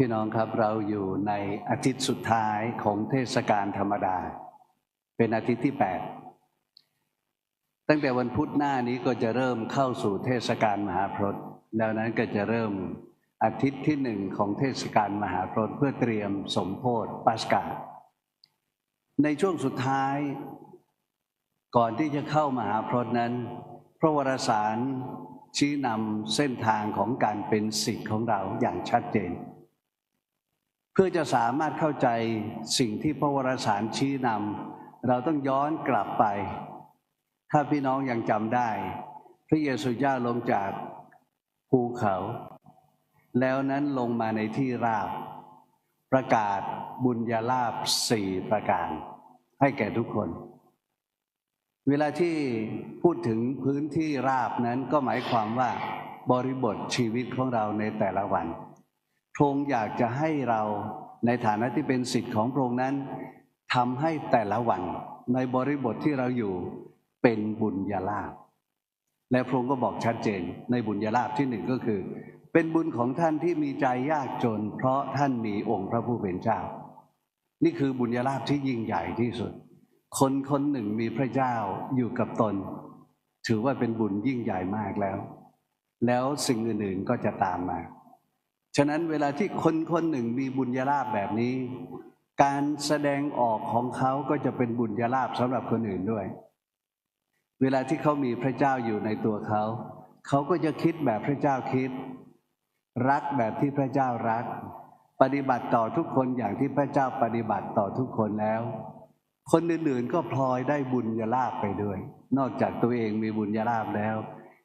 พี่น้องครับเราอยู่ในอาทิตย์สุดท้ายของเทศกาลธรรมดา เป็นอาทิตย์ที่ 8 ตั้งแต่วันพุธหน้านี้ก็จะเริ่มเข้าสู่เทศกาลมหาพรตแล้วนั้นก็จะเริ่มอาทิตย์ที่หนึ่งของเทศกาลมหาพรตเพื่อเตรียมสมโพธิปัสกาในช่วงสุดท้าย ก่อนที่จะเข้ามหาพรตนั้น พระวรสารชี้นำเส้นทางของการเป็นสิทธิ์ของเราอย่างชัดเจน พื่อจะสามารถเข้าใจสิ่งที่พระวรสารชี้นำเราต้องย้อนกลับไป ถ้าพี่น้องยังจำได้ พระเยซูเจ้าลงจากภูเขา แล้วนั้นลงมาในที่ราบ ประกาศบุญญาลาภสี่ประการ ให้แก่ทุกคน เวลาที่พูดถึงพื้นที่ราบนั้นก็หมายความว่าบริบทชีวิตของเราในแต่ละวัน พระองค์อยากจะให้เราในฐานะที่เป็นสิทธิ์ของพระองค์นั้นทำให้แต่ละวันในบริบทที่เราอยู่เป็นบุญญาลาภและพระองค์ก็บอกชัดเจนในบุญญาลาภที่หนึ่งก็คือ เป็นบุญของท่านที่มีใจยากจน เพราะท่านมีองค์พระผู้เป็นเจ้า นี่คือบุญญาลาภที่ยิ่งใหญ่ที่สุด คนคนหนึ่งมีพระเจ้าอยู่กับตน ถือว่าเป็นบุญยิ่งใหญ่มากแล้ว แล้วสิ่งอื่นๆก็จะตามมา ฉะนั้นเวลาที่คนคนหนึ่งมีบุญญาลาภแบบนี้ การแสดงออกของเขาก็จะเป็นบุญญาลาภสำหรับคนอื่นด้วย เวลาที่เขามีพระเจ้าอยู่ในตัวเขา เขาก็จะคิดแบบพระเจ้าคิด รักแบบที่พระเจ้ารัก ปฏิบัติต่อทุกคนอย่างที่พระเจ้าปฏิบัติต่อทุกคนแล้ว คนอื่นๆก็พลอยได้บุญญาลาภไปด้วย นอกจากตัวเองมีบุญญาลาภแล้ว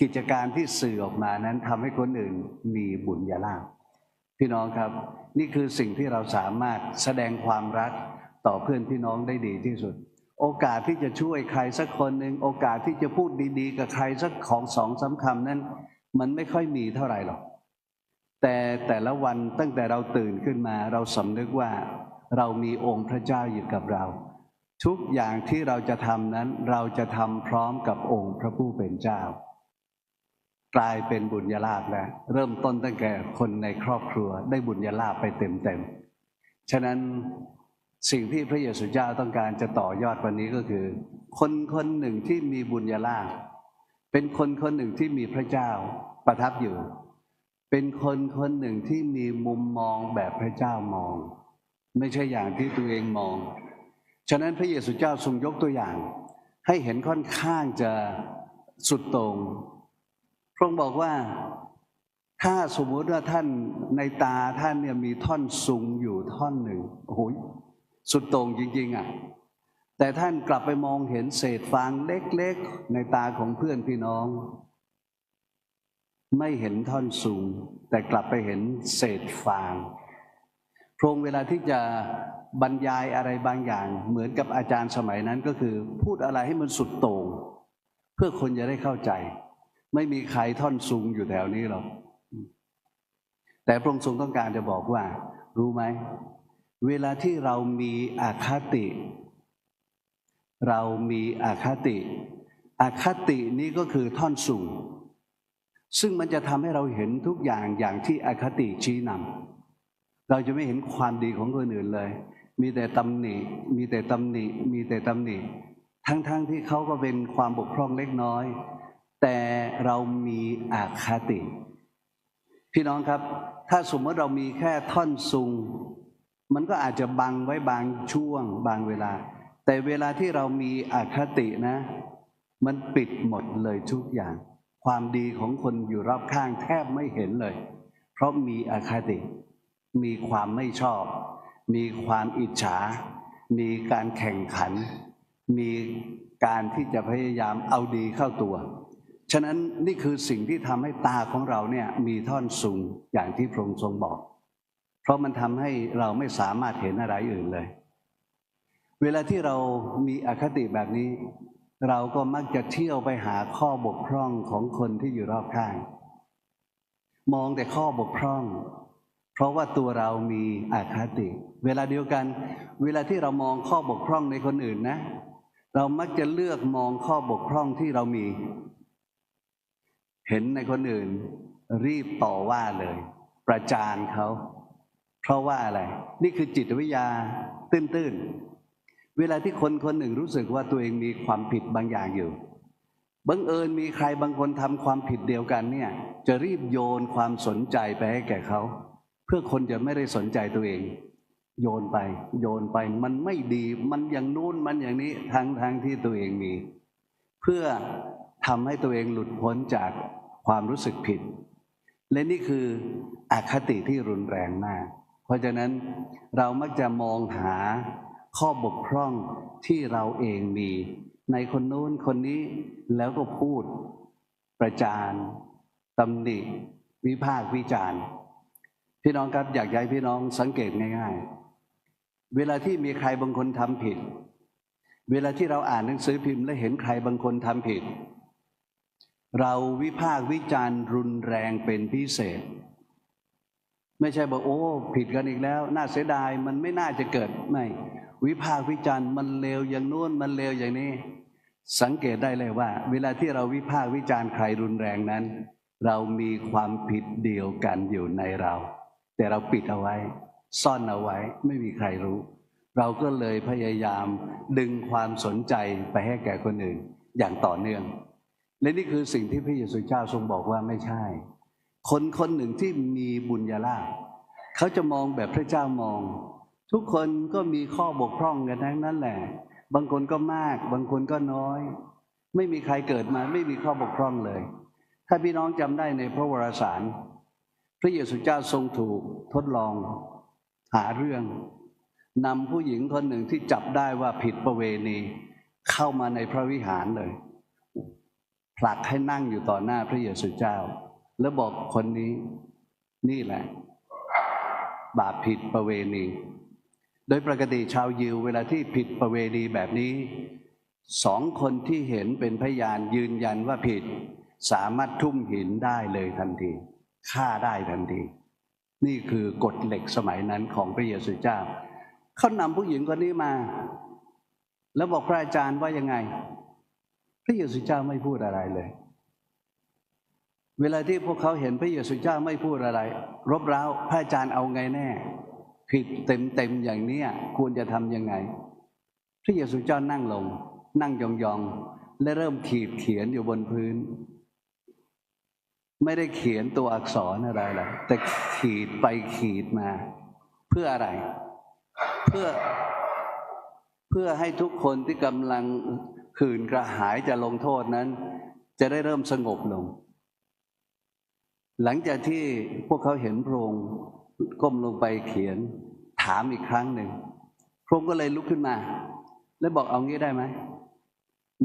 กิจการที่สื่อออกมานั้นทำให้คนอื่นมีบุญญาลาภ พี่น้องครับ นี่คือสิ่งที่เราสามารถแสดงความรักต่อเพื่อนพี่น้องได้ดีที่สุด โอกาสที่จะช่วยใครสักคนหนึ่งโอกาสที่จะพูดดีๆ กับใครสักของสองสาคำนั้น มันไม่ค่อยมีเท่าไหร่หรอกแต่แต่ละวันตั้งแต่เราตื่นขึ้นมาเราสำนึกว่าเรามีองค์พระเจ้าอยู่กับเรา ทุกอย่างที่เราจะทำนั้นเราจะทำพร้อมกับองค์พระผู้เป็นเจ้า กลายเป็นบุญญาลาภแล้วเริ่มต้นตั้งแต่คนในครอบครัว ได้บุญญาลาภไปเต็มๆ ฉะนั้นสิ่งที่พระเยซูเจ้าต้องการจะต่อยอดวันนี้ก็คือ คนคนหนึ่งที่มีบุญญาลาภเป็นคนคนหนึ่งที่มีพระเจ้าประทับอยู่ เป็นคนคนหนึ่งที่มีมุมมองแบบพระเจ้ามอง ไม่ใช่อย่างที่ตัวเองมอง ฉะนั้นพระเยซูเจ้าทรงยกตัวอย่าง ให้เห็นค่อนข้างจะสุดต่ง พระองค์บอกว่าถ้าสมมติว่าท่านในตาท่านเนี่ยมีท่อนสูงอยู่ท่อนหนึ่งโอ้โหสุดโต่งจริง ๆอะแต่ท่านกลับไปมองเห็นเศษฟางเล็กๆ ในตาของเพื่อนพี่น้อง ไม่เห็นท่อนสูง แต่กลับไปเห็นเศษฟางพระองค์เวลาที่จะบรรยายอะไรบางอย่าง เหมือนกับอาจารย์สมัยนั้นก็คือ พูดอะไรให้มันสุดโต่งเพื่อคนจะได้เข้าใจ ไม่มีใครท่อนสูงอยู่แถวนี้หรอก แต่พระองค์ทรงต้องการจะบอกว่า รู้ไหม เวลาที่เรามีอาคติ เรามีอาคติอาคตินี้ก็คือท่อนสูง ซึ่งมันจะทำให้เราเห็นทุกอย่างอย่างที่อาคติชี้นำเราจะไม่เห็นความดีของคนอื่นเลย มีแต่ตำหนิ มีแต่ตำหนิ มีแต่ตำหนิ ทั้งๆทที่เขาก็เป็นความบกพร่องเล็กน้อย แต่เรามีอาคติ พี่น้องครับ ถ้าสมมติเรามีแค่ท่อนซุง มันก็อาจจะบังไว้บางช่วงบางเวลา แต่เวลาที่เรามีอาคตินะ มันปิดหมดเลยทุกอย่าง ความดีของคนอยู่รอบข้างแทบไม่เห็นเลย เพราะมีอาคติ มีความไม่ชอบ มีความอิจฉา มีการแข่งขัน มีการที่จะพยายามเอาดีเข้าตัว ฉะนั้นนี่คือสิ่งที่ทำให้ตาของเราเนี่ยมีท่อนสูงอย่างที่พระองค์ทรงบอก เพราะมันทำให้เราไม่สามารถเห็นอะไรอื่นเลย เวลาที่เรามีอคติแบบนี้ เราก็มักจะเที่ยวไปหาข้อบกพร่องของคนที่อยู่รอบข้าง มองแต่ข้อบกพร่อง เพราะว่าตัวเรามีอาคติ เวลาเดียวกัน เวลาที่เรามองข้อบกพร่องในคนอื่นนะ เรามักจะเลือกมองข้อบกพร่องที่เรามี เห็นในคนอื่น รีบต่อว่าเลย ประจานเขาเพราะว่าอะไร นี่คือจิตวิทยาตื้นๆ เวลาที่คนคนหนึ่งรู้สึกว่าตัวเองมีความผิดบางอย่างอยู่บังเอิญมีใครบางคนทำความผิดเดียวกันเนี่ย จะรีบโยนความสนใจไปให้แก่เขา เพื่อคนจะไม่ได้สนใจตัวเอง โยนไป โยนไปมันไม่ดี มันอย่างนู้นมันอย่างนี้ทั้งทั้งที่ตัวเองมี เพื่อ ทำให้ตัวเองหลุดพ้นจากความรู้สึกผิด และนี่คืออคติที่รุนแรงมาก เพราะฉะนั้นเรามักจะมองหาข้อบกพร่องที่เราเองมี ในคนโน้นคนนี้แล้วก็พูดประจานตำหนิวิพากษ์วิจารณ์ พี่น้องครับอยากให้พี่น้องสังเกตง่ายๆ เวลาที่มีใครบางคนทำผิด เวลาที่เราอ่านหนังสือพิมพ์และเห็นใครบางคนทำผิด เราวิพากษ์วิจารณ์รุนแรงเป็นพิเศษ ไม่ใช่บอกโอ้ผิดกันอีกแล้ว น่าเสียดายมันไม่น่าจะเกิดไม่ วิพากษ์วิจารณ์มันเลวอย่างนู้นมันเลวอย่างนี้ สังเกตได้เลยว่า เวลาที่เราวิพากษ์วิจารณ์ใครรุนแรงนั้น เรามีความผิดเดียวกันอยู่ในเรา แต่เราปิดเอาไว้ ซ่อนเอาไว้ ไม่มีใครรู้ เราก็เลยพยายามดึงความสนใจไปให้แก่คนอื่นอย่างต่อเนื่อง และนี่คือสิ่งที่พระเยซูเจ้าทรงบอกว่าไม่ใช่ คนคนหนึ่งที่มีบุญญาลาภเขาจะมองแบบพระเจ้ามอง ทุกคนก็มีข้อบกพร่องกันทั้งนั้นแหละ บางคนก็มาก บางคนก็น้อย ไม่มีใครเกิดมาไม่มีข้อบกพร่องเลย ถ้าพี่น้องจำได้ในพระวรสาร พระเยซูเจ้าทรงถูกทดลองหาเรื่องนำผู้หญิงคนหนึ่งที่จับได้ว่าผิดประเวณี เข้ามาในพระวิหารเลย ผลักให้นั่งอยู่ต่อหน้าพระเยซูเจ้า แล้วบอกคนนี้นี่แหละ บาปผิดประเวณี โดยปกติชาวยิวเวลาที่ผิดประเวณีแบบนี้สองคนที่เห็นเป็นพยานยืนยันว่าผิด สามารถทุ่มหินได้เลยทันทีฆ่าได้ทันที นี่คือกฎเหล็กสมัยนั้นของพระเยซูเจ้าเขานำผู้หญิงคนนี้มา แล้วบอกพระอาจารย์ว่ายังไง พระเยซูเจ้าไม่พูดอะไรเลย เวลาที่พวกเขาเห็นพระเยซูเจ้าไม่พูดอะไร รบเร้าพระอาจารย์เอาไงแน่ผิดเต็มเต็มๆอย่างนี้ควรจะทำยังไง พระเยซูเจ้านั่งลง นั่งยองๆ และเริ่มขีดเขียนอยู่บนพื้น ไม่ได้เขียนตัวอักษรอะไรหรอกแต่ขีดไปขีดมา เพื่ออะไร เพื่อเพื่อให้ทุกคนที่กำลัง ขื่นกระหายจะลงโทษนั้น จะได้เริ่มสงบลง หลังจากที่พวกเขาเห็นพระองค์ก้มลงไปเขียนถามอีกครั้งหนึ่งพระองค์ก็เลยลุกขึ้นมา แล้วบอกเอางี้ได้ไหม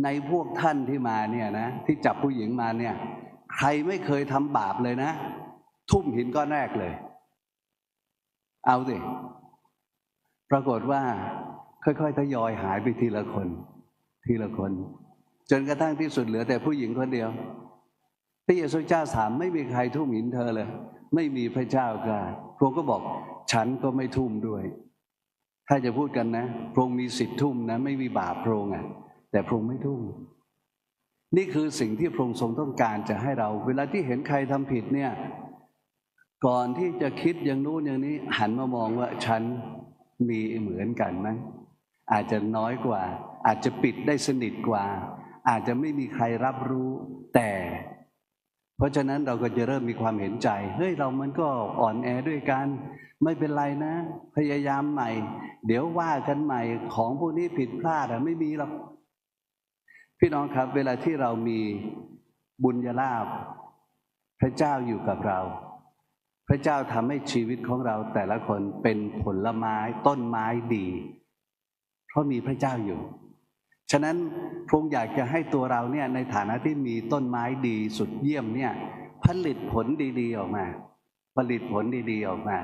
ในพวกท่านที่มาเนี่ยนะที่จับผู้หญิงมาเนี่ย ใครไม่เคยทำบาปเลยนะ ทุ่มหินก้อนแรกเลย เอาสิปรากฏว่าค่อยๆทยอยหายไปทีละคน ทีละคน จนกระทั่งที่สุดเหลือแต่ผู้หญิงคนเดียว พระเยซูเจ้าถามไม่มีใครทุ่มหินเธอเลย ไม่มีพระเจ้ากล้าพระองค์ก็บอกฉันก็ไม่ทุ่มด้วย ถ้าจะพูดกันนะพระองค์มีสิทธิ์ทุ่มนะ ไม่มีบาปพระองค์อะ แต่พระองค์ไม่ทุ่มนี่คือสิ่งที่พระองค์ทรงต้องการจะให้เรา เวลาที่เห็นใครทำผิดเนี่ย ก่อนที่จะคิดอย่างนู้นอย่างนี้ หันมามองว่าฉันมีเหมือนกันไหม อาจจะน้อยกว่า อาจจะปิดได้สนิทกว่า อาจจะไม่มีใครรับรู้แต่ เพราะฉะนั้นเราก็จะเริ่มมีความเห็นใจ เฮ้ยเรามันก็อ่อนแอด้วยกัน ไม่เป็นไรนะ พยายามใหม่ เดี๋ยวว่ากันใหม่ของพวกนี้ผิดพลาดอะไม่มีหรอกพี่น้องครับ เวลาที่เรามีบุญญาลาภพระเจ้าอยู่กับเรา พระเจ้าทำให้ชีวิตของเราแต่ละคนเป็นผลไม้ต้นไม้ดี เพราะมีพระเจ้าอยู่ ฉะนั้นพระองค์อยากจะให้ตัวเราเนี่ยในฐานะที่มีต้นไม้ดีสุดเยี่ยมเนี่ยผลิตผลดีๆออกมา ผลิตผลดีๆออกมา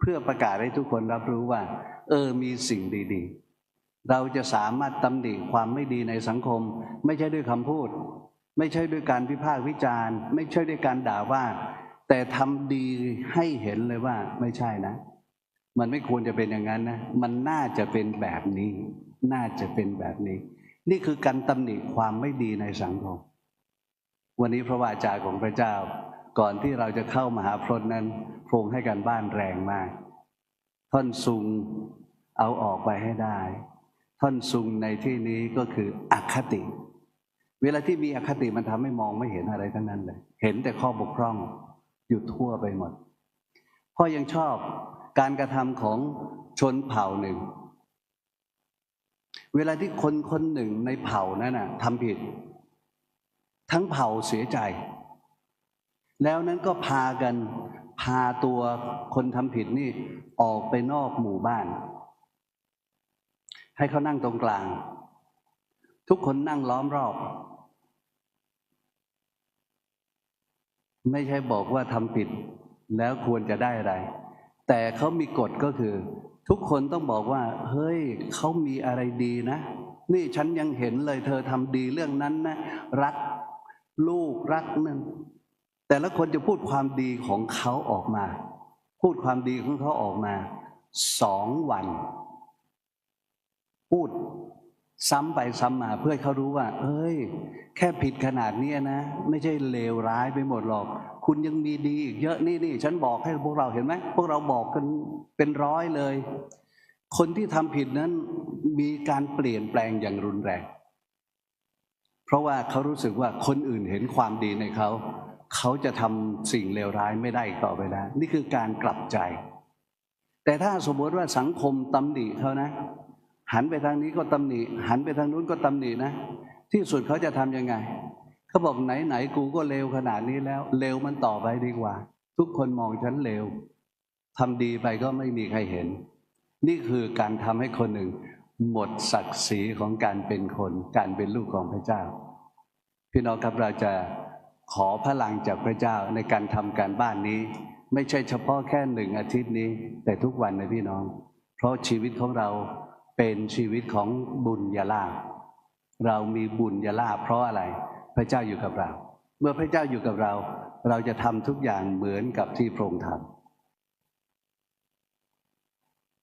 เพื่อประกาศให้ทุกคนรับรู้ว่า เออมีสิ่งดีๆ เราจะสามารถตำหนิความไม่ดีในสังคม ไม่ใช่ด้วยคำพูด ไม่ใช่ด้วยการวิพากษ์วิจารณ์ ไม่ใช่ด้วยการด่าว่า แต่ทำดีให้เห็นเลยว่าไม่ใช่นะ มันไม่ควรจะเป็นอย่างนั้นนะ มันน่าจะเป็นแบบนี้ น่าจะเป็นแบบนี้ นี่คือการตำหนิความไม่ดีในสังคม วันนี้พระวาจาของพระเจ้า ก่อนที่เราจะเข้ามาหาพระนั้นพรงให้การบ้านแรงมาก ท่อนซุงเอาออกไปให้ได้ ท่อนซุงในที่นี้ก็คืออคติ เวลาที่มีอคติมันทำให้มองไม่เห็นอะไรทั้งนั้นเลย เห็นแต่ข้อบกพร่องอยู่ทั่วไปหมดพ่อยังชอบ การกระทำของชนเผ่าหนึ่ง เวลาที่คนคนหนึ่งในเผ่านั้นน่ะทำผิด ทั้งเผ่าเสียใจ แล้วนั้นก็พากันพาตัวคนทำผิดนี่ออกไปนอกหมู่บ้าน ให้เขานั่งตรงกลาง ทุกคนนั่งล้อมรอบ ไม่ใช่บอกว่าทำผิดแล้วควรจะได้อะไร แต่เขามีกฎก็คือ ทุกคนต้องบอกว่า เฮ้ยเขามีอะไรดีนะ นี่ฉันยังเห็นเลย เธอทำดีเรื่องนั้นนะ รักลูกรักนั่นแต่ละคนจะพูดความดีของเขาออกมา พูดความดีของเขาออกมาสองวัน พูด ซ้ำไปซ้ำมาเพื่อเขารู้ว่า เอ้ย แค่ผิดขนาดนี้นะ ไม่ใช่เลวร้ายไปหมดหรอก คุณยังมีดีอีกเยอะนี่นี่ฉันบอกให้พวกเราเห็นไหมพวกเราบอกกันเป็นร้อยเลย คนที่ทำผิดนั้นมีการเปลี่ยนแปลงอย่างรุนแรง เพราะว่าเขารู้สึกว่าคนอื่นเห็นความดีในเขา เขาจะทำสิ่งเลวร้ายไม่ได้ต่อไปแล้วนี่คือการกลับใจ แต่ถ้าสมมติว่าสังคมตำหนิเขานะ หันไปทางนี้ก็ตำหนิ หันไปทางนู้นก็ตำหนินะ ที่สุดเขาจะทำยังไง เขาบอกไหนไหนๆกูก็เลวขนาดนี้แล้วเลวมันต่อไปดีกว่า ทุกคนมองฉันเลวทำดีไปก็ไม่มีใครเห็น นี่คือการทำให้คนหนึ่ง หมดศักดิ์ศรีของการเป็นคน การเป็นลูกของพระเจ้า พี่น้องครับเราจะขอพลังจากพระเจ้าในการทำการบ้านนี้ ไม่ใช่เฉพาะแค่หนึ่งอาทิตย์นี้ แต่ทุกวันนะพี่น้อง เพราะชีวิตของเรา เป็นชีวิตของบุญญาลาภเรามีบุญญาลาภเพราะอะไร พระเจ้าอยู่กับเรา เมื่อพระเจ้าอยู่กับเรา เราจะทำทุกอย่างเหมือนกับที่พระองค์ทำ